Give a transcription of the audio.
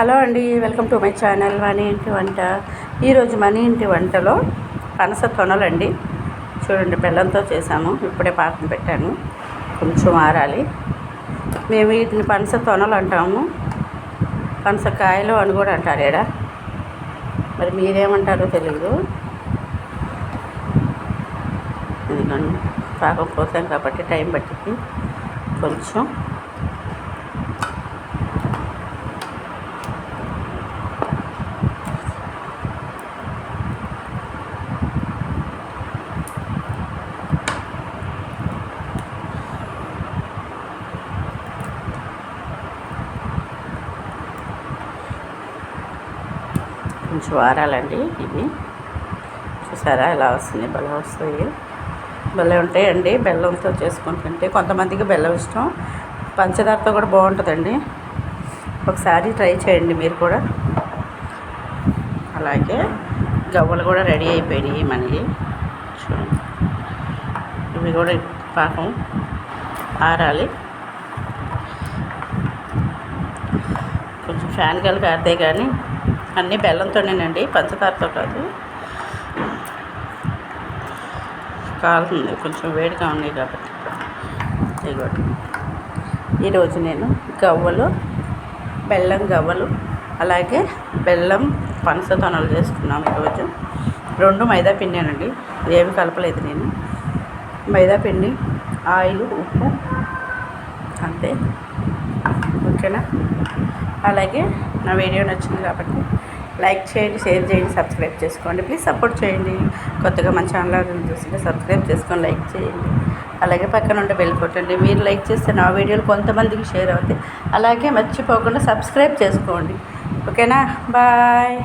Hello అండి welcome to my channel Mani ఇంటి వంట. ఈరోజు మనీ ఇంటి వంటలో పనస తొనలండి. చూడండి బెల్లంతో చేసాము ఇప్పుడే పాకం పెట్టాను. కొంచెం ఆరాలి. మేము వీటిని పనస తొనలు అంటాము. పనసకాయలు అని కూడా అంటారు ఏడా? మరి మీరేమంటారో తెలియదు ఎందుకంటే పాకం పోసాం కాబట్టి టైం పట్టింది. కొంచెం కొంచెం వారాలండి ఇవి. చూసారా ఎలా వస్తుంది? భలే వస్తాయి. భలే ఉంటాయండి. బెల్లంతో చేసుకుంటుంటే కొంతమందికి బెల్లం ఇష్టం. పంచదారతో కూడా బాగుంటుందండి. ఒకసారి ట్రై చేయండి మీరు కూడా. అలాగే గవ్వలు కూడా రెడీ అయిపోయినాయి మనకి. చూడండి. ఇవి కూడా పాకం ఆరాలి. కొంచెం ఫ్యాన్ గాలి కారితే కానీ అన్నీ బెల్లంతోనేనండి పంచదారతో కాదు. కాలుతుంది కొంచెం వేడిగా ఉన్నాయి కాబట్టి. ఇదిగోటి ఈరోజు నేను గవ్వలు బెల్లం గవ్వలు అలాగే బెల్లం పనసతోనలు చేసుకున్నాం ఈరోజు. రెండు మైదా పిండినండి ఏమి కలపలేదు నేను. మైదా పిండి ఆయిల్ ఉప్పు అంతే. ఓకేనా? అలాగే నా వీడియో నచ్చింది కాబట్టి లైక్ చేయండి షేర్ చేయండి సబ్స్క్రైబ్ చేసుకోండి. ప్లీజ్ సపోర్ట్ చేయండి. కొత్తగా మన ఛానల్ చూస్తుంటే సబ్స్క్రైబ్ చేసుకొని లైక్ చేయండి. అలాగే పక్కన ఉండే బెల్ కొట్టండి. మీరు లైక్ చేస్తే నా వీడియోలు కొంతమందికి షేర్ అవుతాయి. అలాగే మర్చిపోకుండా సబ్స్క్రైబ్ చేసుకోండి. ఓకేనా? బాయ్.